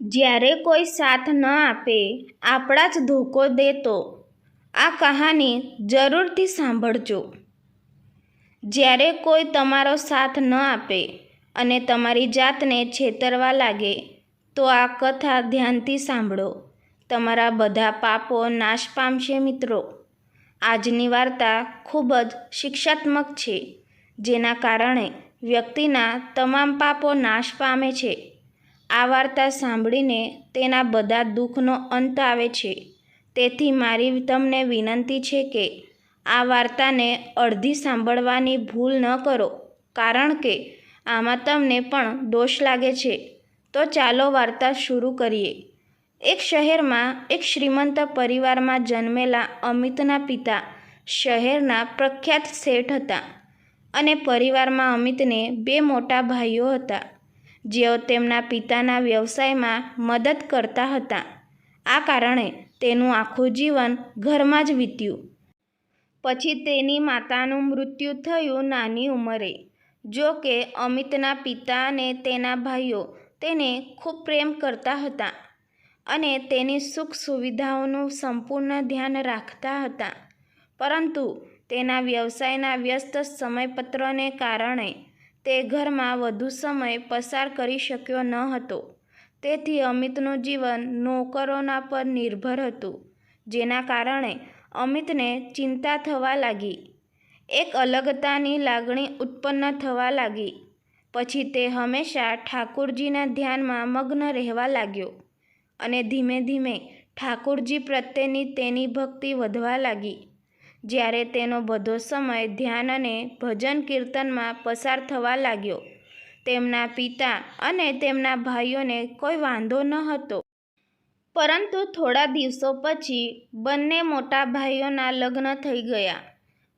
જ્યારે કોઈ સાથ ન આપે, આપણા જ ધોકો દે તો આ કહાની જરૂરથી સાંભળજો. જ્યારે કોઈ તમારો સાથ ન આપે અને તમારી જાતને છેતરવા લાગે, તો આ કથા ધ્યાનથી સાંભળો. તમારા બધા પાપો નાશ પામશે મિત્રો. આજની વાર્તા ખૂબ જ શિક્ષાત્મક છે, જેના કારણે વ્યક્તિના તમામ પાપો નાશ પામે છે. આ વાર્તા સાંભળીને તેના બધા દુઃખનો અંત આવે છે. તેથી મારી તમને વિનંતી છે કે આ વાર્તાને અડધી સાંભળવાની ભૂલ ન કરો, કારણ કે આમાં તમને પણ દોષ લાગે છે. તો ચાલો વાર્તા શરૂ કરીએ. એક શહેરમાં એક શ્રીમંત પરિવારમાં જન્મેલા અમિતના પિતા શહેરના પ્રખ્યાત શેઠ હતા અને પરિવારમાં અમિતને બે મોટા ભાઈઓ હતા. જેઓ તેમના પિતાના વ્યવસાયમાં મદદ કરતા હતા. આ કારણે તેનું આખું જીવન ઘરમાં જ વીત્યું. પછી તેની માતાનું મૃત્યુ થયું નાની ઉંમરે. જો કે અમિતના પિતા અને તેના ભાઈઓ તેને ખૂબ પ્રેમ કરતા હતા અને તેની સુખ સુવિધાઓનું સંપૂર્ણ ધ્યાન રાખતા હતા. પરંતુ તેના વ્યવસાયના વ્યસ્ત સમયપત્રને કારણે તે ઘરમાં વધુ સમય પસાર કરી શક્યો ન હતો. તેથી અમિતનું જીવન નોકરોના પર નિર્ભર હતું, જેના કારણે અમિતને ચિંતા થવા લાગી. એક અલગતાની લાગણી ઉત્પન્ન થવા લાગી. પછી તે હંમેશા ઠાકુરજીના ધ્યાનમાં મગ્ન રહેવા લાગ્યો અને ધીમે ધીમે ઠાકુરજી પ્રત્યેની તેની ભક્તિ વધવા લાગી. જ્યારે તેનો બધો સમય ધ્યાન અને ભજન કીર્તનમાં પસાર થવા લાગ્યો. તેમના પિતા અને તેમના ભાઈઓને કોઈ વાંધો ન હતો. પરંતુ થોડા દિવસો પછી બંને મોટા ભાઈઓના લગ્ન થઈ ગયા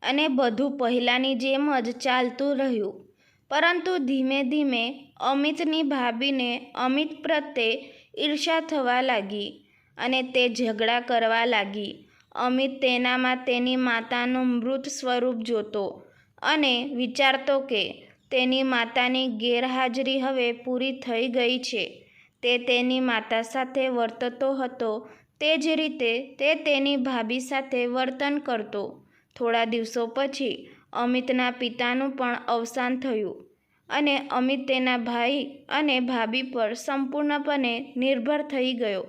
અને બધું પહેલાંની જેમ જ ચાલતું રહ્યું. પરંતુ ધીમે ધીમે અમિતની ભાભીને અમિત પ્રત્યે ઈર્ષા થવા લાગી અને તે ઝઘડા કરવા લાગી. અમિત તેનામાં તેની માતાનું મૃત સ્વરૂપ જોતો અને વિચારતો કે તેની માતાની ગેરહાજરી હવે પૂરી થઈ ગઈ છે. તે તેની માતા સાથે વર્તતો હતો. તે જ રીતે તે તેની ભાભી સાથે વર્તન કરતો. થોડા દિવસો પછી અમિતના પિતાનું પણ અવસાન થયું અને અમિત તેના ભાઈ અને ભાભી પર સંપૂર્ણપણે નિર્ભર થઈ ગયો.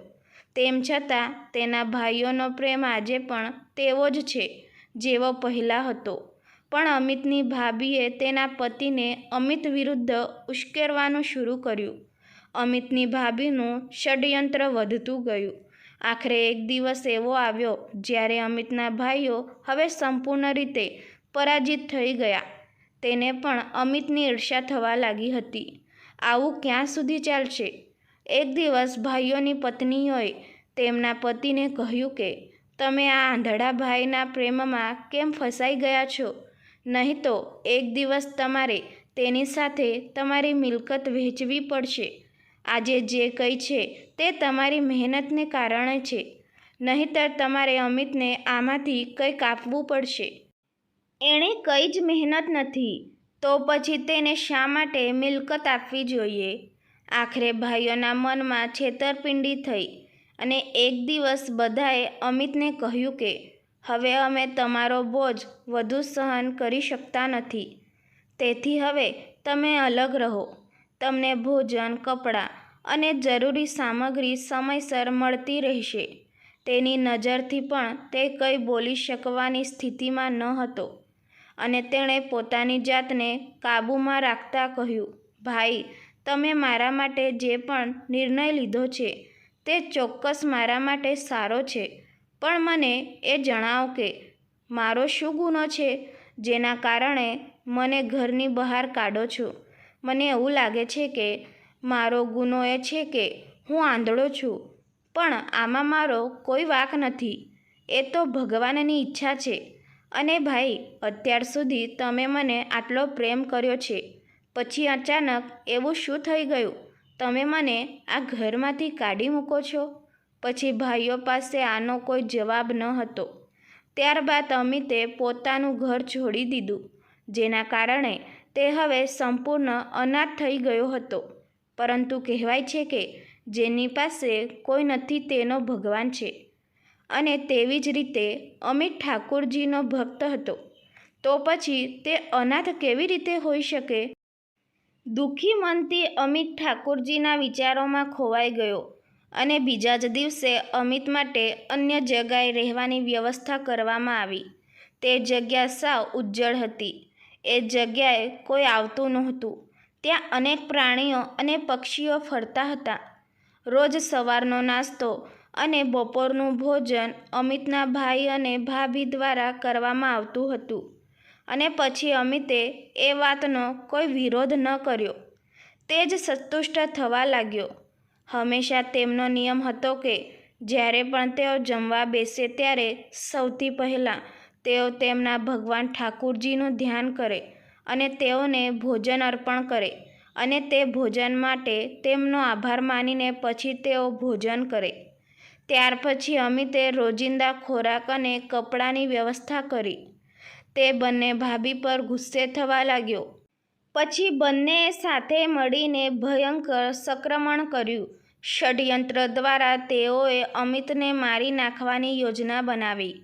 તેમ છતાં તેના ભાઈઓનો પ્રેમ આજે પણ તેવો જ છે જેવો પહેલાં હતો. પણ અમિતની ભાભીએ તેના પતિને અમિત વિરુદ્ધ ઉશ્કેરવાનું શરૂ કર્યું. અમિતની ભાભીનું ષડયંત્ર વધતું ગયું. આખરે એક દિવસ એવો આવ્યો જ્યારે અમિતના ભાઈઓ હવે સંપૂર્ણ રીતે પરાજિત થઈ ગયા. તેને પણ અમિતની ઈર્ષા થવા લાગી હતી. આવું ક્યાં સુધી ચાલશે? એક દિવસ ભાઈઓની પત્નીઓએ તેમના પતિને કહ્યું કે, તમે આ આંધળા ભાઈના પ્રેમમાં કેમ ફસાઈ ગયા છો? નહીં તો એક દિવસ તમારે તેની સાથે તમારી મિલકત વહેંચવી પડશે. આજે જે કંઈ છે તે તમારી મહેનતને કારણે છે. નહીંતર તમારે અમિતને આમાંથી કંઈ કાપવું પડશે. એણે કંઈ જ મહેનત નથી, તો પછી તેને શા માટે મિલકત આપવી જોઈએ? આખરે ભાઈઓના મનમાં છેતરપિંડી થઈ અને એક દિવસ બધાએ અમિતને કહ્યું કે, હવે અમે તમારો બોજ વધુ સહન કરી શકતા નથી. તેથી હવે તમે અલગ રહો. તમને ભોજન, કપડાં અને જરૂરી સામગ્રી સમયસર મળતી રહેશે તેની નજરથી પણ તે કંઈ બોલી શકવાની સ્થિતિમાં ન હતો. અને તેણે પોતાની જાતને કાબૂમાં રાખતા કહ્યું, ભાઈ તમે મારા માટે જે પણ નિર્ણય લીધો છે, તે ચોક્કસ મારા માટે સારો છે. પણ મને એ જણાવો કે, મારો શું ગુનો છે, જેના કારણે મને ઘરની બહાર કાઢો છો? મને એવું લાગે છે કે, મારો ગુનો એ છે કે હું આંધળો છું. પણ આમાં મારો કોઈ વાંક નથી. એ તો ભગવાનની ઈચ્છા છે. અને ભાઈ, અત્યાર સુધી તમે મને આટલો પ્રેમ કર્યો છે. પછી અચાનક એવું શું થઈ ગયું? તમે મને આ ઘરમાંથી કાઢી મૂકો છો? પછી ભાઈઓ પાસે આનો કોઈ જવાબ ન હતો. ત્યારબાદ અમિતે પોતાનું ઘર છોડી દીધું, જેના કારણે તે હવે સંપૂર્ણ અનાથ થઈ ગયો હતો. પરંતુ કહેવાય છે કે જેની પાસે કોઈ નથી તેનો ભગવાન છે. અને તેવી જ રીતે અમિત ઠાકુરજીનો ભક્ત હતો. તો પછી તે અનાથ કેવી રીતે હોઈ શકે? દુઃખી મનથી અમિત ઠાકુરજીના વિચારોમાં ખોવાઈ ગયો અને બીજા જ દિવસે અમિત માટે અન્ય જગ્યાએ રહેવાની વ્યવસ્થા કરવામાં આવી. તે જગ્યા સાવ ઉજ્જળ હતી. એ જગ્યાએ કોઈ આવતું નહોતું. ત્યાં અનેક પ્રાણીઓ અને પક્ષીઓ ફરતા હતા. રોજ સવારનો નાસ્તો અને બપોરનું ભોજન અમિતના ભાઈ અને ભાભી દ્વારા કરવામાં આવતું હતું. અને પછી અમિતે એ વાતનો કોઈ વિરોધ ન કર્યો. તે જ સંતુષ્ટ થવા લાગ્યો. હંમેશા તેમનો નિયમ હતો કે જ્યારે પણ તેઓ જમવા બેસે ત્યારે સૌથી પહેલાં તેઓ તેમના ભગવાન ઠાકુરજીનું ધ્યાન કરે અને તેઓને ભોજન અર્પણ કરે અને તે ભોજન માટે તેમનો આભાર માનીને પછી તેઓ ભોજન કરે. ત્યાર પછી અમિતે રોજિંદા ખોરાક અને કપડાની વ્યવસ્થા કરી. તે બંને ભાભી પર ગુસ્સે થવા લાગ્યો. પછી બંને સાથે મળીને ભયંકર સંક્રમણ કર્યું. ષડયંત્ર દ્વારા તેઓએ અમિતને મારી નાખવાની યોજના બનાવી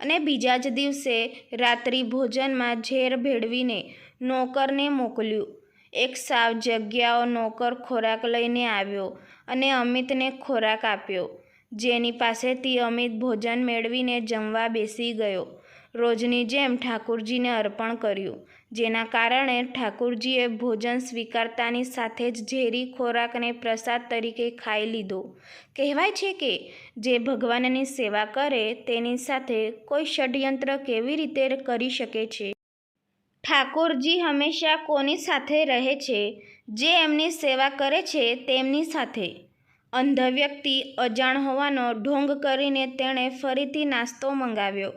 અને બીજા જ દિવસે રાત્રિ ભોજનમાં ઝેર ભેળવીને નોકરને મોકલ્યું. એક સાવ જગ્યાઓ નોકર ખોરાક લઈને આવ્યો અને અમિતને ખોરાક આપ્યો. જેની પાસેથી અમિત ભોજન મેળવીને જમવા બેસી ગયો. રોજની જેમ ઠાકુરજીને અર્પણ કર્યું. જેના કારણે ઠાકુરજીએ ભોજન સ્વીકારતાની સાથે જ ઝેરી ખોરાકને પ્રસાદ તરીકે ખાઈ લીધો. કહેવાય છે કે જે ભગવાનની સેવા કરે તેની સાથે કોઈ ષડયંત્ર કેવી રીતે કરી શકે છે? ઠાકોરજી હંમેશા કોની સાથે રહે છે? જે એમની સેવા કરે છે તેમની સાથે. અંધ વ્યક્તિ અજાણ હોવાનો ઢોંગ કરીને તેણે ફરીથી નાસ્તો મંગાવ્યો.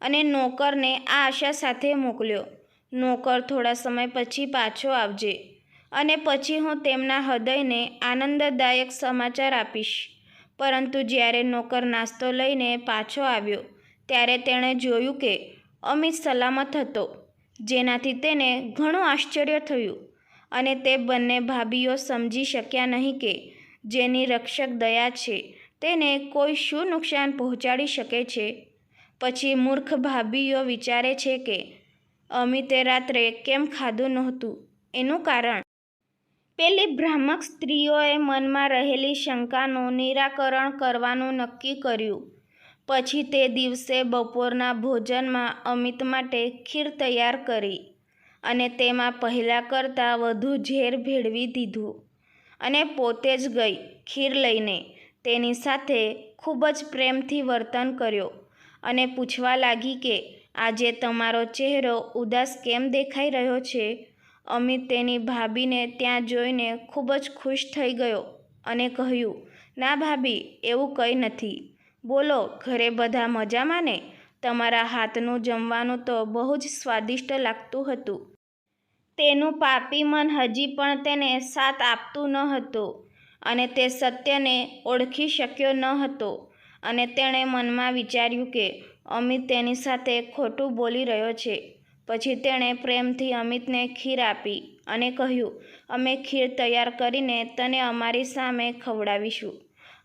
અને નોકરને આ આશા સાથે મોકલ્યો. નોકર થોડા સમય પછી પાછો આવજે અને પછી હું તેમના હૃદયને આનંદદાયક સમાચાર આપીશ. પરંતુ જ્યારે નોકર નાસ્તો લઈને પાછો આવ્યો, ત્યારે તેણે જોયું કે અમિત સલામત હતો, જેનાથી તેને ઘણું આશ્ચર્ય થયું અને તે બંને ભાભીઓ સમજી શક્યા નહીં કે જેની રક્ષક દયા છે, તેને કોઈ શું નુકસાન પહોંચાડી શકે છે. પછી મૂર્ખ ભાભીઓ વિચારે છે કે અમિતે રાત્રે કેમ ખાધું નહોતું? એનું કારણ પેલી ભ્રામક સ્ત્રીઓએ મનમાં રહેલી શંકાનું નિરાકરણ કરવાનું નક્કી કર્યું. પછી તે દિવસે બપોરના ભોજનમાં અમિત માટે ખીર તૈયાર કરી અને તેમાં પહેલાં કરતાં વધુ ઝેર ભેળવી દીધું અને પોતે જ ગઈ ખીર લઈને. તેની સાથે ખૂબ જ પ્રેમથી વર્તન કર્યો. અને પૂછવા લાગી કે, આજે તમારો ચહેરો ઉદાસ કેમ દેખાઈ રહ્યો છે? અમિત તેની ભાભીને ત્યાં જોઈને ખૂબ જ ખુશ થઈ ગયો અને કહ્યું, ના ભાભી, એવું કંઈ નથી. બોલો, ઘરે બધા મજામાં ને? તમારા હાથનું જમવાનું તો બહુ જ સ્વાદિષ્ટ લાગતું હતું. તેનું પાપી મન હજી પણ તેને સાથ આપતું ન હતું અને તે સત્યને ઓળખી શક્યો ન હતો. અને તેણે મનમાં વિચાર્યું કે અમિત તેની સાથે ખોટું બોલી રહ્યો છે. પછી તેણે પ્રેમથી અમિતને ખીર આપી અને કહ્યું, અમે ખીર તૈયાર કરીને તને અમારી સામે ખવડાવીશું.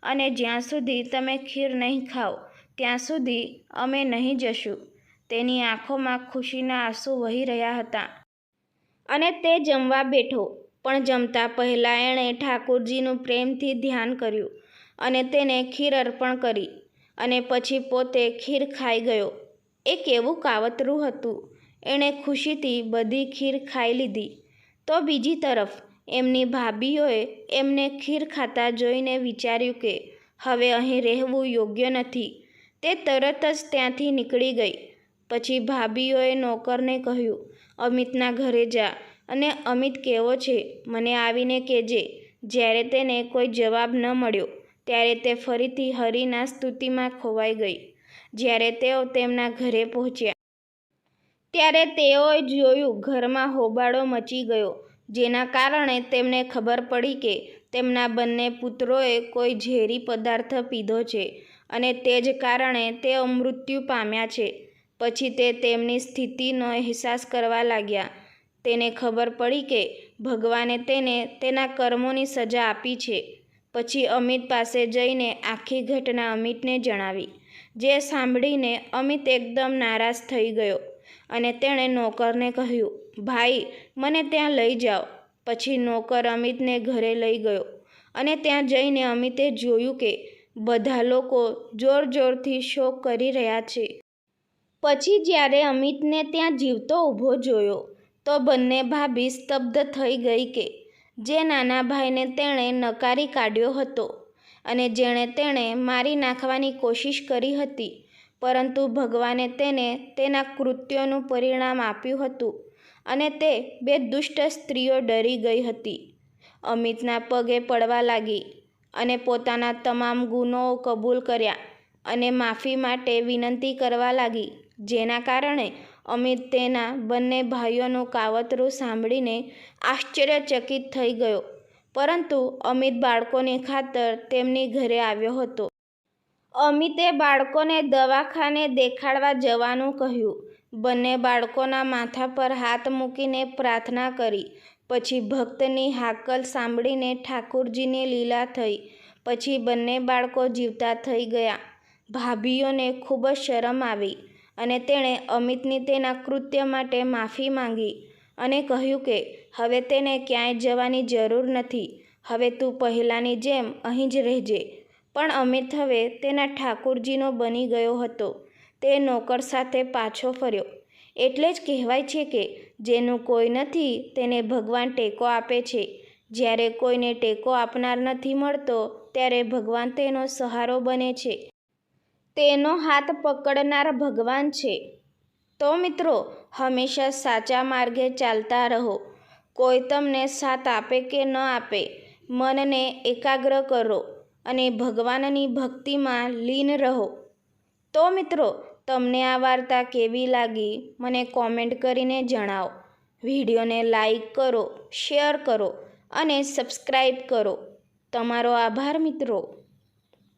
અને જ્યાં સુધી તમે ખીર નહીં ખાઓ, ત્યાં સુધી અમે નહીં જશું. તેની આંખોમાં ખુશીના આંસુ વહી રહ્યા હતા. અને તે જમવા બેઠો, પણ જમતા પહેલાં એણે ઠાકોરજીનું પ્રેમથી ધ્યાન કર્યું. અને તેને ખીર અર્પણ કરી અને પછી પોતે ખીર ખાઈ ગયો. એ કેવું કાવતરું હતું. એણે ખુશીથી બધી ખીર ખાઈ લીધી. તો બીજી તરફ એમની ભાભીઓએ એમને ખીર ખાતા જોઈને વિચાર્યું કે હવે અહીં રહેવું યોગ્ય નથી. તે તરત જ ત્યાંથી નીકળી ગઈ. પછી ભાભીઓએ નોકરને કહ્યું, અમિતના ઘરે જા અને અમિત કેવો છે? મને આવીને કહેજે. જ્યારે તેને કોઈ જવાબ ન મળ્યો. ત્યારે તે ફરીથી હરિના સ્તુતિમાં ખોવાઈ ગઈ, જ્યારે તેઓ તેમના ઘરે પહોંચ્યા. ત્યારે તેઓએ જોયું, ઘરમાં હોબાળો મચી ગયો, જેના કારણે તેમને ખબર પડી કે તેમના બંને પુત્રોએ કોઈ ઝેરી પદાર્થ પીધો છે અને તે જ કારણે તેઓ મૃત્યુ પામ્યા છે. પછી તે તેમની સ્થિતિનો અહેસાસ કરવા લાગ્યા. તેને ખબર પડી કે ભગવાને તેને તેના કર્મોની સજા આપી છે. પછી અમિત પાસે જઈને આખી ઘટના અમિતને જણાવી. જે સાંભળીને અમિત એકદમ નારાજ થઈ ગયો અને તેણે નોકરને કહ્યું, ભાઈ, મને ત્યાં લઈ જાઓ. પછી નોકર અમિતને ઘરે લઈ ગયો અને ત્યાં જઈને અમિતે જોયું કે બધા લોકો જોર જોરથી શોક કરી રહ્યા છે. પછી જ્યારે અમિતને ત્યાં જીવતો ઊભો જોયો, તો બંને ભાભી સ્તબ્ધ થઈ ગઈ કે જે નાના ભાઈને તેણે નકારી કાઢ્યો હતો અને જેણે તેણે મારી નાખવાની કોશિશ કરી હતી, પરંતુ ભગવાને તેને તેના કૃત્યોનું પરિણામ આપ્યું હતું અને તે બે દુષ્ટ સ્ત્રીઓ ડરી ગઈ હતી. અમિતના પગે પડવા લાગી અને પોતાના તમામ ગુનો કબૂલ કર્યા અને માફી માટે વિનંતી કરવા લાગી, જેના કારણે અમિત તેના બંને ભાઈઓનું કાવતરું સાંભળીને આશ્ચર્યચકિત થઈ ગયો. પરંતુ અમિત બાળકોની ખાતર તેમની ઘરે આવ્યો હતો. અમિતે બાળકોને દવાખાને દેખાડવા જવાનું કહ્યું. બંને બાળકોના માથા પર હાથ મૂકીને પ્રાર્થના કરી. પછી ભક્તની હાકલ સાંભળીને ઠાકુરજીની લીલા થઈ. પછી બંને બાળકો જીવતા થઈ ગયા. ભાભીઓને ખૂબ જ શરમ આવી. અને તેણે અમિતની તેના કૃત્ય માટે માફી માંગી અને કહ્યું કે, હવે તેને ક્યાંય જવાની જરૂર નથી. હવે તું પહેલાંની જેમ અહીં જ રહેજે. પણ અમિત હવે તેના ઠાકુરજીનો બની ગયો હતો. તે નોકર સાથે પાછો ફર્યો. એટલે જ કહેવાય છે કે, જેનું કોઈ નથી તેને ભગવાન ટેકો આપે છે. જ્યારે કોઈને ટેકો આપનાર નથી મળતો, ત્યારે ભગવાન તેનો સહારો બને છે. તેનો હાથ પકડનાર ભગવાન છે. તો મિત્રો, હંમેશા સાચા માર્ગે ચાલતા રહો. કોઈ તમને સાથ આપે કે ન આપે, મનને એકાગ્ર કરો અને ભગવાનની ભક્તિમાં લીન રહો. તો મિત્રો, તમને આ વાર્તા કેવી લાગી, મને કોમેન્ટ કરીને જણાવો. વિડીયોને લાઈક કરો, શેર કરો અને સબસ્ક્રાઈબ કરો. તમારો આભાર મિત્રો.